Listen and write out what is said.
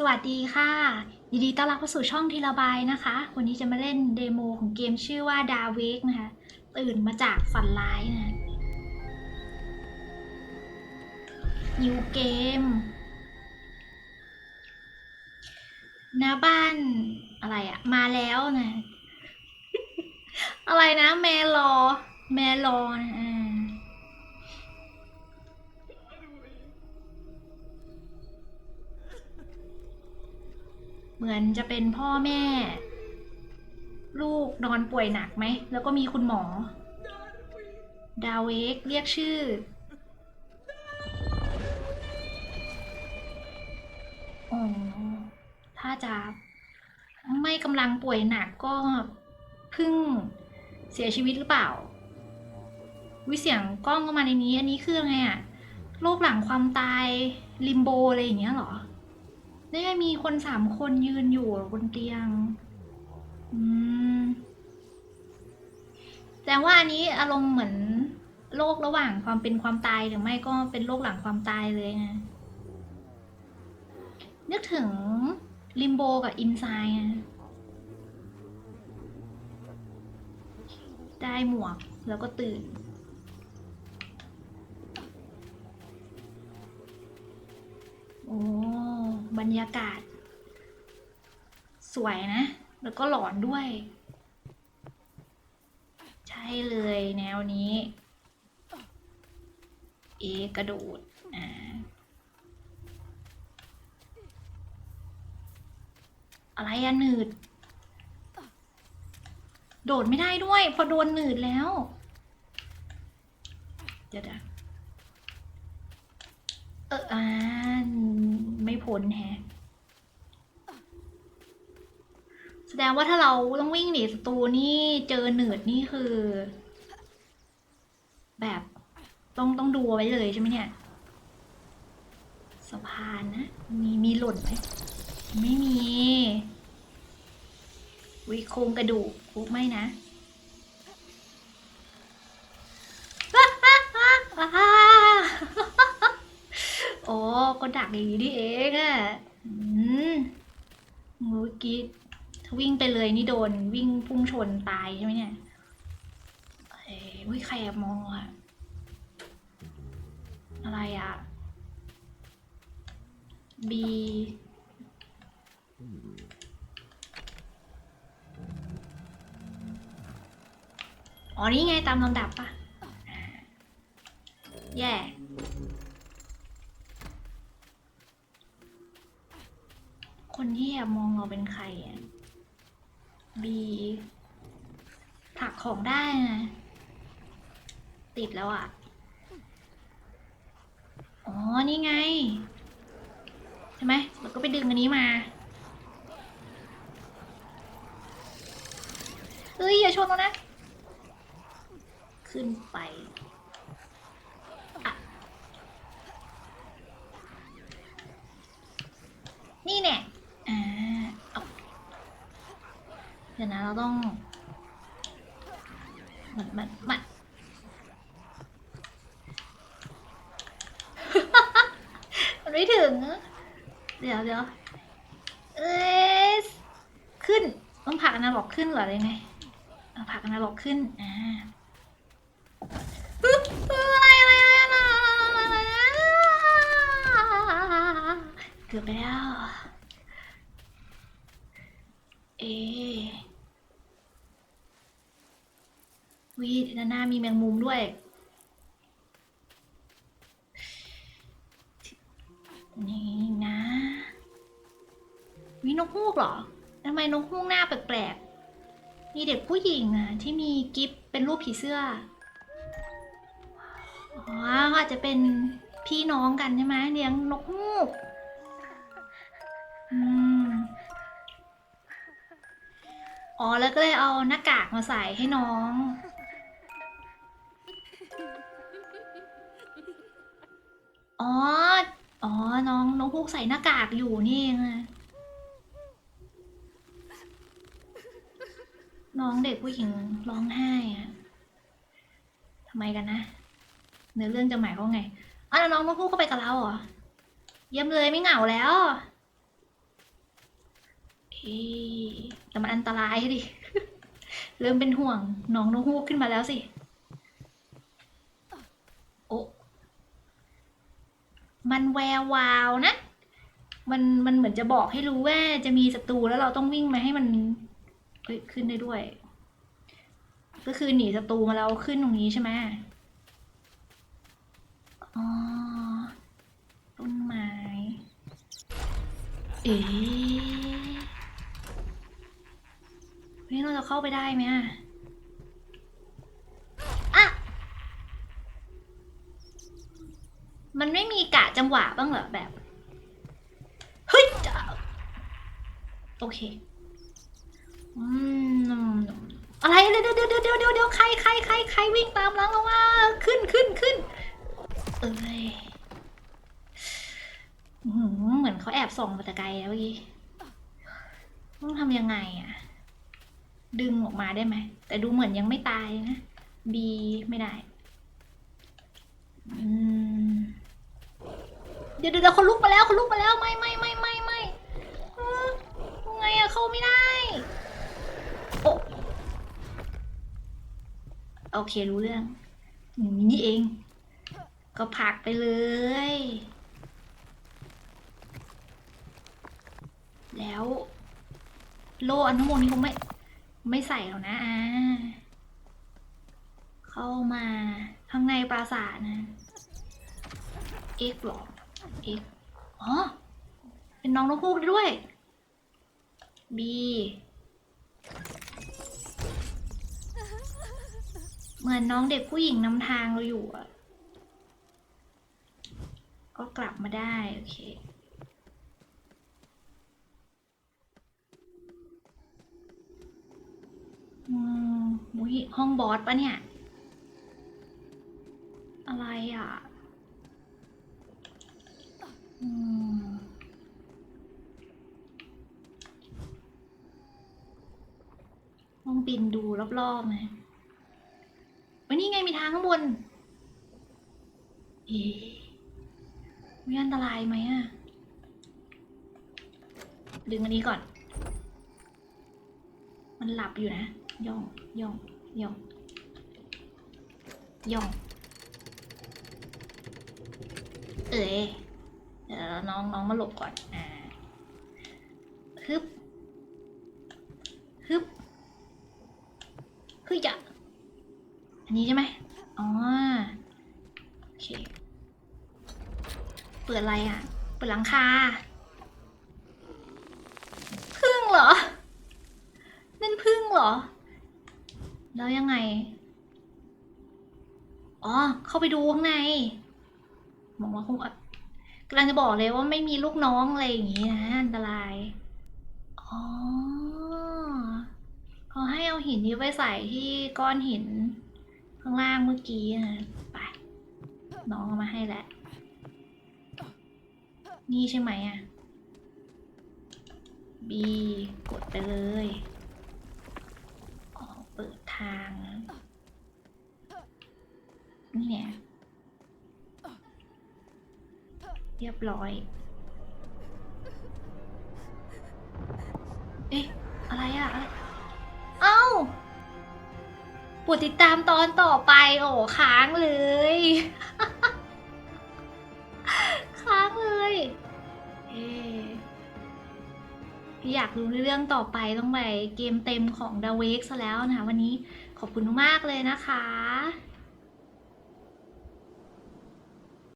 สวัสดีค่ะยินดีต้อนรับเข้าสู่ช่องทีละบายนะคะ วันนี้จะมาเล่นเดโมของเกมชื่อว่าดาเวกนะคะ ตื่นมาจากฝันร้ายนะนิวเกมหน้าบ้านอะไรอะมาแล้วนะ อะไรนะ แมรอ แมรอนะ เหมือนจะเป็นพ่อแม่ ลูกนอนป่วยหนักไหม แล้วก็มีคุณหมอ ดาวเวกเรียกชื่อ อ๋อ ถ้าจะไม่กำลังป่วยหนักก็เพิ่งเสียชีวิตหรือเปล่า วิเสียงกล้องเข้ามาในนี้ อันนี้คืออะไงอะโรคหลังความตาย ลิมโบอะไรอย่างเงี้ยเหรอ นี่มีคนสามคนยืนอยู่บนเตียง อืม แต่ว่าอันนี้อารมณ์เหมือนโรคระหว่างความเป็นความตายหรือไม่ก็เป็นโรคหลังความตายเลยนะนึกถึงลิมโบกับอินไซน์ได้หมวกแล้วก็ตื่น โอ้ บรรยากาศ สวยนะ แล้วก็หลอนด้วย ใช่เลยแนวนี้ เอกระโดดอ่าอะไรอะหนืด โดดไม่ได้ด้วย พอโดนหนืดแล้ว เดี๋ยวนะเอออ่า พ้นแฮะแสดงว่าถ้าเราต้องวิ่งหนีศัตรูนี่เจอหนืดนี่คือ แบบต้องต้องดูเอาไว้เลยใช่ไหมเนี่ยสะพานนะ มีมีหล่นไหมไม่มีวิโครงกระดูกคุกไม่นะ โอ้ ก็ดักอย่างนี้นี่เองอะอืมเมื่อกี้ถ้าวิ่งไปเลยนี่โดนวิ่งพุ่งชนตายใช่ไหมเนี่ยเอ้ยใครแอบมองอะอะไรอะบีอ๋อนี่ไงตามลำดับปะอ่าแย่ ที่แอบมองเราเป็นใครอะบีผลักของได้นะ ติดแล้วอะ อ๋อ นี่ไง ใช่ไหมเราก็ไปดึงอันนี้มาเฮ้ย อย่าชนแล้วนะ ขึ้นไปอะนี่เนี่ยอ่าเอาเดี๋ยว นะ เราต้องมันมันมันมันไม่ถึง เดี๋ยวเดี๋ยวเอ้ยขึ้น ต้องผักอนาล็อกขึ้นเหรอหรือไงเอาผักอนาล็อกขึ้น อ่าอะไรอะไรอะไรเกือบไปแล้ว เอ๊ะ วิด้านหน้ามีแมงมุมด้วย นี่นะวินกฮูกเหรอทำไมนกฮูกหน้าแปลกๆมีเด็กผู้หญิงอะที่มีกิฟเป็นรูปผีเสื้อ อ๋ออาจจะเป็นพี่น้องกันใช่ไหมเลี้ยงนกฮูก อืม อ๋อ แล้วก็เลยเอาหน้ากากมาใส่ให้น้อง อ๋ออ๋อ น้องน้องฮูกใส่หน้ากากอยู่นี่เองอะน้องเด็กผู้หญิงร้องไห้อะทำไมกันนะ เนื้อเรื่องจะหมายควาไงอ๋อแล้วน้องน้องฮูกก็ไปกับเราเหรอ เยี่ยมเลยไม่เหงาแล้วเฮ้ยแต่มันอันตรายดิ เริ่มเป็นห่วงน้องนกฮูกขึ้นมาแล้วสิ โอ้ มันแวววาวนะ มันมันเหมือนจะบอกให้รู้ว่าจะมีศัตรูแล้วเราต้องวิ่งมาให้มันเอ้ยขึ้นได้ด้วย ก็คือหนีศัตรูมาแล้วขึ้นตรงนี้ใช่ไหมอ๋อต้นไม้ เอ๊ะเฮ้ยเราจะเข้าไปได้ไหมอะอะมันไม่มีกะ จังหวะบ้างเหรอแบบ เฮ้ยจะโอเค อืมอะไรเดี๋ยวเดี๋ยวเดี๋ยวเดี๋ยวเดี๋ยวใครใครใครใครวิ่งตามหลังเรามาขึ้นขึ้นขึ้น เอ้ยอื้อหือเหมือนเขาแอบส่องมาแต่ไกลแล้วเมื่อกี้ต้องทำยังไงอะ ดึงออกมาได้ไหม แต่ดูเหมือนยังไม่ตายนะ บีไม่ได้ อืม เดี๋ยวเดี๋ยวเขาลุกมาแล้วเขาลุกมาแล้วไม่ไม่ไม่ไม่ไม่ยังไงอะเข้าไม่ได้โอ้โอเครู้เรื่องอย่างนี้นี่เอง ก็ผักไปเลย แล้ว โลอันทั้งหมดนี้คงไม่ ไม่ใส่หรอกนะอ่าเข้ามาข้างในปราสาทนะ เอ็กหรอ อ็กอ๋อ เป็นน้องนกฮูกด้วยบีเหมือนน้องเด็กผู้หญิงนำทางเราอยู่อะก็กลับมาได้ โอเค อืมมุยห้องบอสปะเนี่ย อะไรอะ อืมห้องบินดูรอบๆนะวันนี้ไงมีทางข้างบน เอ๊ะมีอันตรายไหมอะดึงอันนี้ก่อน มันหลับอยู่นะ ย่อง ย่อง ย่อง ย่อง เอ๋ เดี๋ยวน้องน้องมาหลบก่อน อ่าฮึบฮึบเฮ้ยจะอันนี้ใช่ไหมอ๋อ โอเค เปิดอะไรอะ เปิดหลังคา พึ่งเหรอ นั่นพึ่งเหรอ แล้วยังไง อ๋อ เข้าไปดูข้างใน มองว่าคงอ กำลังจะบอกเลยว่าไม่มีลูกน้องอะไรอย่างงี้นะอันตราย อ๋อเขาให้เอาหินนี้ไปใส่ที่ก้อนหิน ข้างล่างเมื่อกี้นะไปน้องเอามาให้แหล้วนี่ใช่ไหมอะ B กดไปเลยอ๋อเปิดทางนะนี่เนี่ย เรียบร้อย เอ๊ะ อะไรอะอะไรเอ้าปวดติดตามตอนต่อไป โอ้ค้างเลย ค้างเลย เออยากรู้เรื่องต่อไปต้องไปเกมเต็มของ d a w a k e ซะแล้วนะคะวันนี้ขอบคุณมากเลยนะคะ